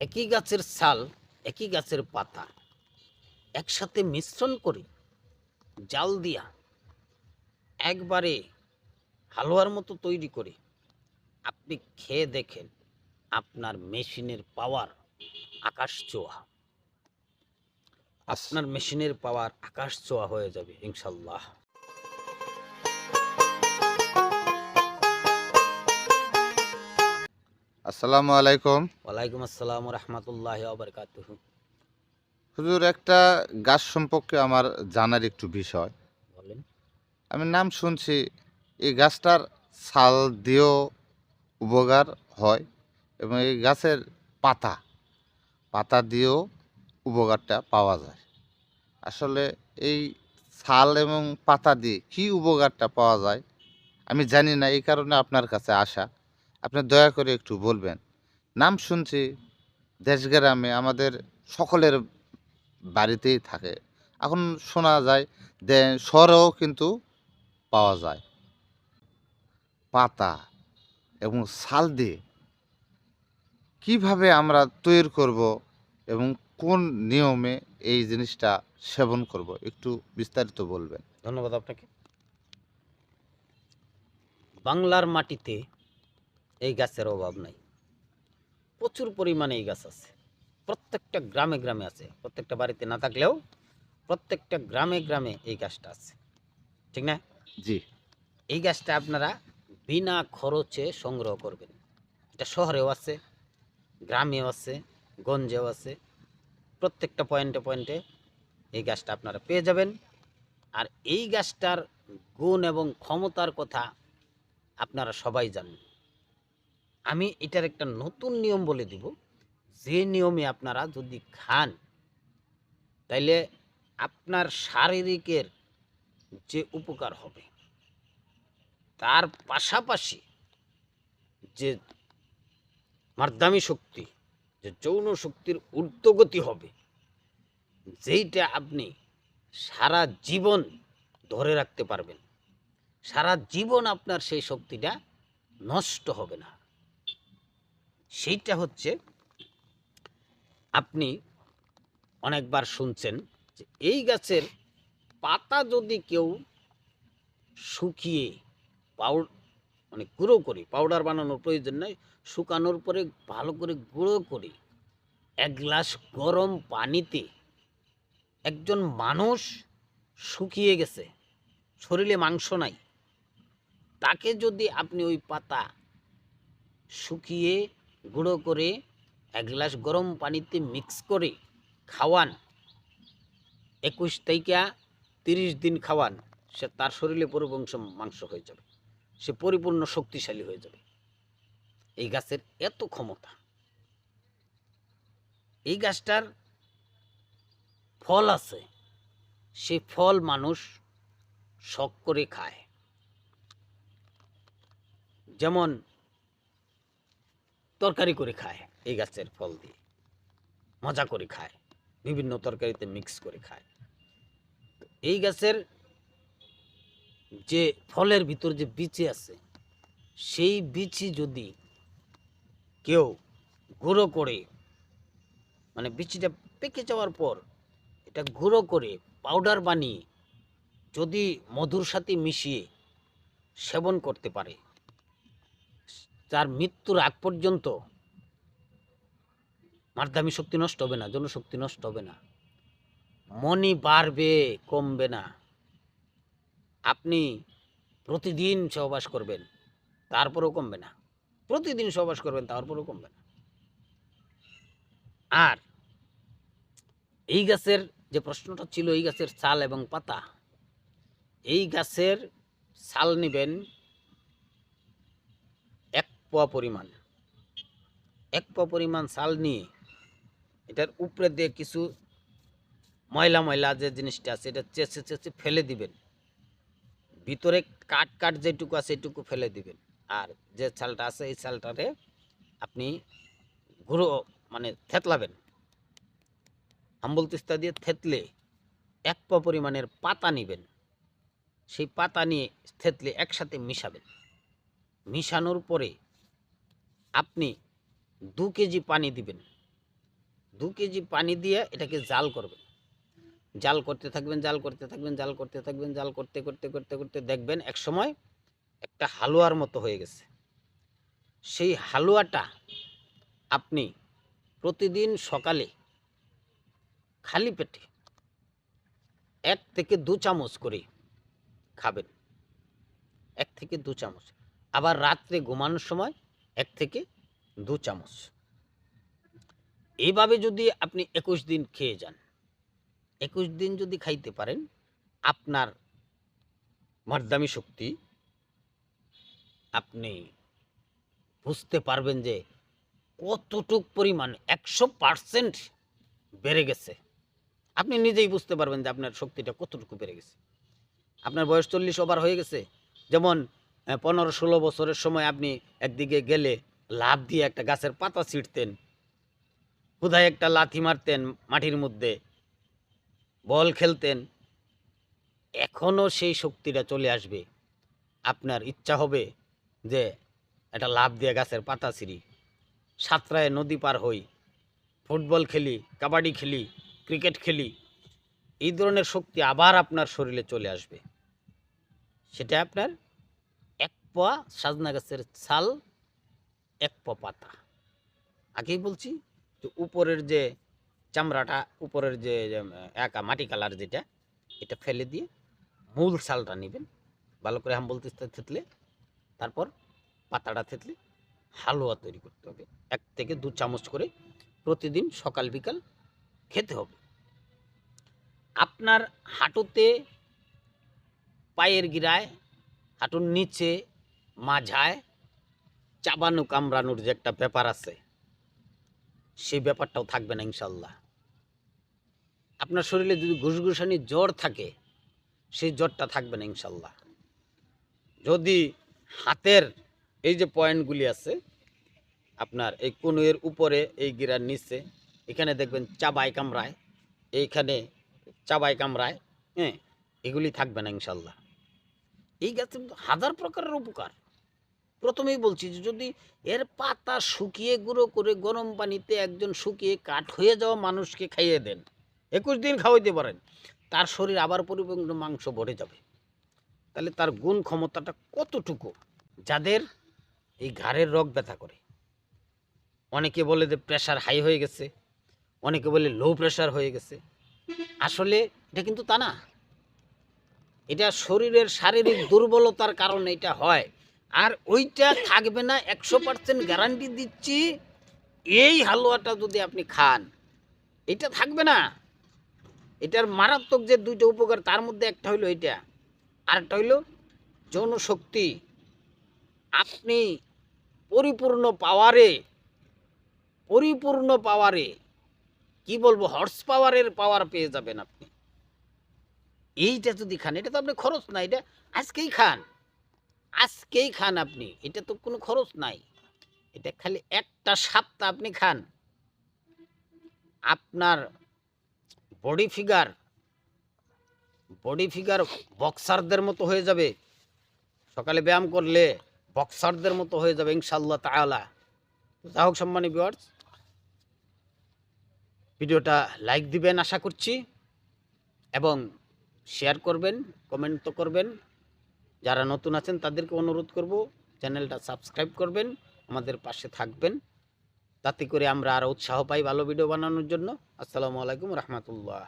একই গাছের ছাল একই গাছের পাতা একসাথে মিশ্রণ করে জাল দিয়া একবারে হালুয়ার মতো তৈরি করে আপনি খেয়ে দেখেন আপনার মেশিনের পাওয়ার আকাশ চোয়া আপনার মেশিনের পাওয়ার আকাশ চোয়া হয়ে যাবে ইনশাল্লাহ। আসসালামু আলাইকুম। ওয়ালাইকুম আসসালাম রহমতুল্লাহ আবরকাতুহ হুজুর একটা গাছ সম্পর্কে আমার জানার একটু বিষয়। বলেন। আমি নাম শুনছি এই গাছটার ছাল দিয়েও উপকার হয় এবং এই গাছের পাতা পাতা দিয়েও উপকারটা পাওয়া যায়। আসলে এই ছাল এবং পাতা দিয়ে কি উপকারটা পাওয়া যায় আমি জানি না এই কারণে আপনার কাছে আসা। আপনি দয়া করে একটু বলবেন। নাম শুনছি, দেশগ্রামে আমাদের সকলের বাড়িতেই থাকে। এখন শোনা যায় শহরেও কিন্তু পাওয়া যায়। পাতা এবং ছাল দিয়ে কীভাবে আমরা তৈরি করব এবং কোন নিয়মে এই জিনিসটা সেবন করব, একটু বিস্তারিত বলবেন। ধন্যবাদ আপনাকে। বাংলার মাটিতে এই গাছের অভাব নাই। প্রচুর পরিমাণে এই গাছ আছে। প্রত্যেকটা গ্রামে গ্রামে আছে। প্রত্যেকটা বাড়িতে না থাকলেও প্রত্যেকটা গ্রামে গ্রামে এই গাছটা আছে। ঠিক না? জি। এই গাছটা আপনারা বিনা খরচে সংগ্রহ করবেন। এটা শহরেও আছে গ্রামেও আছে গঞ্জেও আছে। প্রত্যেকটা পয়েন্টে পয়েন্টে এই গাছটা আপনারা পেয়ে যাবেন। আর এই গাছটার গুণ এবং ক্ষমতার কথা আপনারা সবাই জানেন। আমি এটার একটা নতুন নিয়ম বলে দিব। যে নিয়মে আপনারা যদি খান, তাইলে আপনার শারীরিকের যে উপকার হবে, তার পাশাপাশি যে মার্দামি শক্তি, যে যৌন শক্তির ঊর্ধ্বগতি হবে, যেইটা আপনি সারা জীবন ধরে রাখতে পারবেন। সারা জীবন আপনার সেই শক্তিটা নষ্ট হবে না। সেইটা হচ্ছে আপনি অনেকবার শুনছেন যে এই গাছের পাতা যদি কেউ শুকিয়ে পাউড মানে গুঁড়ো করি, পাউডার বানানোর প্রয়োজন নাই, শুকানোর পরে ভালো করে গুঁড়ো করে এক গ্লাস গরম পানিতে একজন মানুষ শুকিয়ে গেছে, শরীরে মাংস নাই, তাকে যদি আপনি ওই পাতা শুকিয়ে গুঁড়ো করে এক গ্লাস গরম পানিতে মিক্স করে খাওয়ান। একুশ থেকে তিরিশ দিন খাওয়ান, সে তার শরীরে পরিবংশ মাংস হয়ে যাবে। সে পরিপূর্ণ শক্তিশালী হয়ে যাবে। এই গাছের এত ক্ষমতা। এই গাছটার ফল আছে। সে ফল মানুষ শখ করে খায়। যেমন তরকারি করে খায়, এই গাছের ফল দিয়ে। মজা করে খায়, বিভিন্ন তরকারিতে মিক্স করে খায়। এই গাছের যে ফলের ভিতর যে বিচি আছে, সেই বিচি যদি কেউ গুঁড়ো করে মানে বিচিটা পেকে যাওয়ার পর এটা গুঁড়ো করে পাউডার বানিয়ে যদি মধুর সাথে মিশিয়ে সেবন করতে পারে তার মৃত্যুর আগ পর্যন্ত মারদামি শক্তি নষ্ট হবে না, জনশক্তি নষ্ট হবে না। মনি বাড়বে, কমবে না। আপনি প্রতিদিন সহবাস করবেন, তারপরেও কমবে না। প্রতিদিন সহবাস করবেন, তারপরেও কমবে না। আর এই গাছের যে প্রশ্নটা ছিল, এই গাছের ছাল এবং পাতা, এই গাছের ছাল নেবেন পোয়া পরিমাণ। এক পোয়া পরিমাণ ছাল নিয়ে এটার উপরে দিয়ে কিছু ময়লা ময়লা যে জিনিসটা আছে, এটা চেঁচে চেঁচে ফেলে দিবেন। ভিতরে কাট কাট যেটুকু আছে এটুকু ফেলে দিবেন। আর যে চালটা আছে, এই চালটারে আপনি গুঁড়ো মানে থেতলাবেন। হাম্বল তিস্তা দিয়ে থেতলে এক পা পরিমাণের পাতা নেবেন। সেই পাতা নিয়ে থেতলে একসাথে মিশাবেন। মিশানোর পরে আপনি দু কেজি পানি দিবেন। দু কেজি পানি দিয়ে এটাকে জাল করবেন। জাল করতে থাকবেন, জাল করতে থাকবেন, জাল করতে থাকবেন, জাল করতে করতে করতে করতে দেখবেন এক সময় একটা হালুয়ার মতো হয়ে গেছে। সেই হালুয়াটা আপনি প্রতিদিন সকালে খালি পেটে এক থেকে দু চামচ করে খাবেন। এক থেকে দু চামচ। আবার রাত্রে ঘুমানোর সময় এক থেকে দু চামচ। এইভাবে যদি আপনি একুশ দিন খেয়ে যান, একুশ দিন যদি খাইতে পারেন, আপনার মর্দামি শক্তি আপনি বুঝতে পারবেন যে কতটুক পরিমাণ একশো পার্সেন্ট বেড়ে গেছে। আপনি নিজেই বুঝতে পারবেন যে আপনার শক্তিটা কতটুকু বেড়ে গেছে। আপনার বয়স চল্লিশ ওভার হয়ে গেছে। যেমন পনেরো ষোলো বছরের সময় আপনি একদিকে গেলে লাভ দিয়ে একটা গাছের পাতা ছিঁড়তেন কোথায় একটা লাথি মারতেন মাটির মধ্যে, বল খেলতেন, এখনও সেই শক্তিটা চলে আসবে। আপনার ইচ্ছা হবে যে একটা লাভ দিয়ে গাছের পাতা ছিঁড়ি, সাঁতরায় নদী পার হই, ফুটবল খেলি, কাবাডি খেলি, ক্রিকেট খেলি, এই ধরনের শক্তি আবার আপনার শরীরে চলে আসবে। সেটা আপনার পোয়া সাজনা গাছের ছাল এক পা পাতা। আগেই বলছি যে উপরের যে চামড়াটা উপরের যে, একা মাটি কালার যেটা এটা ফেলে দিয়ে মূল ছালটা নেবেন। ভালো করে হাম বলতে থেতলে তারপর পাতাটা থেতলে হালুয়া তৈরি করতে হবে। এক থেকে দু চামচ করে প্রতিদিন সকাল বিকাল খেতে হবে। আপনার হাঁটুতে পায়ের গিরায় হাঁটুর নিচে মাঝায় চাবানো কামড়ানোর যে একটা ব্যাপার আছে, সেই ব্যাপারটাও থাকবে না ইনশাল্লাহ আপনার শরীরে যদি ঘুষঘুষানি জ্বর থাকে, সেই জ্বরটা থাকবে না ইনশাল্লাহ যদি হাতের এই যে পয়েন্টগুলি আছে, আপনার এই কনুয়ের উপরে, এই গিরার নিচে, এখানে দেখবেন চাবাই কামড়ায় এইখানে চাবাই কামড়ায় হ্যাঁ এগুলি থাকবে না ইনশাল্লাহ এই গাছে হাজার প্রকারের উপকার। প্রথমেই বলছি যে যদি এর পাতা শুকিয়ে গুঁড়ো করে গরম পানিতে একজন শুকিয়ে কাঠ হয়ে যাওয়া মানুষকে খাইয়ে দেন, একুশ দিন খাওয়াইতে পারেন, তার শরীর আবার পরিপূর্ণ মাংস ভরে যাবে। তাহলে তার গুণ ক্ষমতাটা কতটুকু? যাদের এই ঘাড়ের রোগ ব্যথা করে। অনেকে বলে যে প্রেশার হাই হয়ে গেছে, অনেকে বলে লো প্রেশার হয়ে গেছে। আসলে এটা কিন্তু তা না। এটা শরীরের শারীরিক দুর্বলতার কারণে এটা হয়। আর ওইটা থাকবে না একশো পার্সেন্ট গ্যারান্টি দিচ্ছি, এই হালুয়াটা যদি আপনি খান, এটা থাকবে না। এটার মারাত্মক যে দুইটা উপকার, তার মধ্যে একটা হইল এটা আরেকটা হইল যৌন শক্তি আপনি পরিপূর্ণ পাওয়ারে পরিপূর্ণ পাওয়ারে, কি বলব হর্স পাওয়ারের পাওয়ার পেয়ে যাবেন আপনি। এইটা যদি খান, এটা তো আপনি খরচ না, এটা আজকেই খান। আজকেই খান আপনি, এটা তো কোনো খরচ নাই। এটা খালি একটা সপ্তাহ আপনি খান। আপনার বডি ফিগার বডি ফিগার বক্সারদের মতো হয়ে যাবে। সকালে ব্যায়াম করলে বক্সারদের মতো হয়ে যাবে ইনশাল্লাহ তাআলা। যা হোক সম্মানী ভিউয়ার্স ভিডিওটা লাইক দিবেন আশা করছি এবং শেয়ার করবেন কমেন্ট তো করবেন। যারা নতুন আছেন, তাদেরকে অনুরোধ করব, চ্যানেলটা সাবস্ক্রাইব করবেন, আমাদের পাশে থাকবেন। তাতে করে আমরা আরও উৎসাহ পাই ভালো ভিডিও বানানোর জন্য। আসসালামু আলাইকুম রহমতুল্লাহ।